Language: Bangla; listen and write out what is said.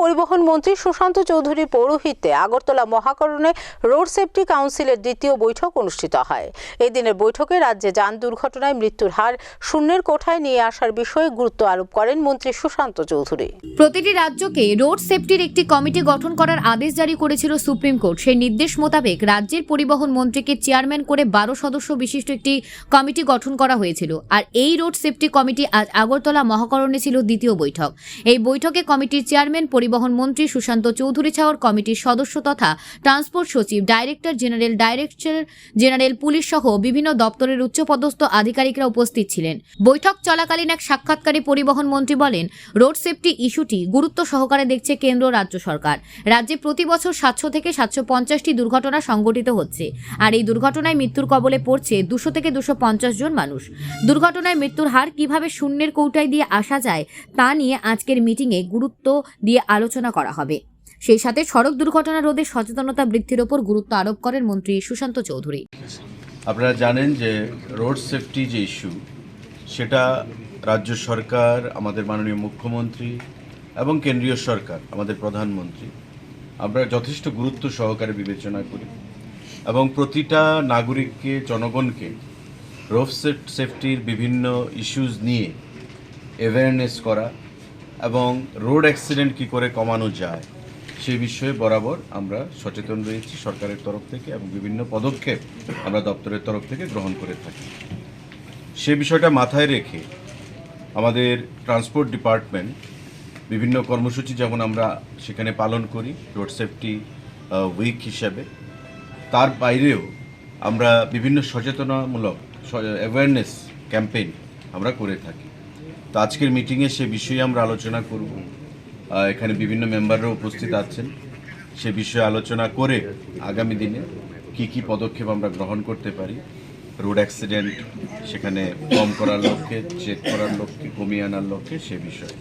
পরিবহন মন্ত্রী সুশান্ত চৌধুরীর পৌরোহিত্যে আগরতলা মহাকরণে রোড সেফটি কাউন্সিলের দ্বিতীয় বৈঠক অনুষ্ঠিত হয়। এই দিনের বৈঠকে রাজ্যে যান দুর্ঘটনায় মৃত্যুর হার শূন্যের কোঠায় নিয়ে আসার বিষয়ে গুরুত্ব আরোপ করেন মন্ত্রী সুশান্ত চৌধুরী। প্রতিটি রাজ্যকে রোড সেফটির একটি কমিটি গঠন করার আদেশ জারি করেছিল সুপ্রিম কোর্ট। সেই নির্দেশ মোতাবেক রাজ্যের পরিবহন মন্ত্রীকে চেয়ারম্যান করে বারো সদস্য বিশিষ্ট একটি কমিটি গঠন করা হয়েছিল। আর এই রোড সেফটি কমিটি আজ আগরতলা মহাকরণে ছিল দ্বিতীয় বৈঠক। এই বৈঠকে কমিটির চেয়ারম্যান পরিবহন মন্ত্রী সুশান্ত চৌধুরী ছাওয়ার কমিটির সদস্য তথা ট্রান্সপোর্ট সচিব, director general director general, police সহ বিভিন্ন দপ্তরের উচ্চপদস্থ আধিকারিকরা উপস্থিত ছিলেন। বৈঠক চলাকালীন এক সাক্ষাৎকারে পরিবহন মন্ত্রী বলেন, রোড সেফটি ইস্যুটি গুরুত্ব সহকারে দেখছে কেন্দ্র রাজ্য সরকার। রাজ্যে প্রতি বছর সাতশো থেকে সাতশো পঞ্চাশটি দুর্ঘটনা সংঘটিত হচ্ছে। আর এই দুর্ঘটনায় মৃত্যুর কবলে পড়ছে দুশো থেকে দুশো পঞ্চাশ জন মানুষ। দুর্ঘটনায় মৃত্যুর হার কীভাবে শূন্যের কৌটায় দিয়ে আসা যায় তা নিয়ে আজকের মিটিংয়ে গুরুত্ব দিয়ে আলোচনা করা হবে। সেই সাথে সড়ক দুর্ঘটনা রোধে সচেতনতা বৃদ্ধির ওপর গুরুত্ব আরোপ করেন মন্ত্রী সুশান্ত চৌধুরী। আপনারা জানেন যে রোড সেফটি যে ইস্যু, সেটা রাজ্য সরকার, আমাদের মাননীয় মুখ্যমন্ত্রী এবং কেন্দ্রীয় সরকার, আমাদের প্রধানমন্ত্রী, আমরা যথেষ্ট গুরুত্ব সহকারে বিবেচনা করি এবং প্রতিটা নাগরিককে, জনগণকে রোড সেফটির বিভিন্ন ইস্যুজ নিয়ে অ্যাওয়ারনেস করা এবং রোড অ্যাক্সিডেন্ট কী করে কমানো যায় সেই বিষয়ে বরাবর আমরা সচেতন রয়েছি সরকারের তরফ থেকে এবং বিভিন্ন পদক্ষেপ আমরা দপ্তরের তরফ থেকে গ্রহণ করে থাকি। সে বিষয়টা মাথায় রেখে আমাদের ট্রান্সপোর্ট ডিপার্টমেন্ট বিভিন্ন কর্মসূচি যেমন আমরা সেখানে পালন করি, রোড সেফটি উইক হিসাবে। তার বাইরেও আমরা বিভিন্ন সচেতনামূলক অ্যাওয়ারনেস ক্যাম্পেইন আমরা করে থাকি। তো আজকের মিটিংয়ে সে বিষয়ে আমরা আলোচনা করব। এখানে বিভিন্ন মেম্বাররা উপস্থিত আছেন। সে বিষয়ে আলোচনা করে আগামী দিনে কি কি পদক্ষেপ আমরা গ্রহণ করতে পারি। রোড অ্যাক্সিডেন্ট সেখানে কম করার লক্ষ্যে চেক করার লক্ষ্যে, কমিয়ে আনার লক্ষ্যে সে বিষয়ে।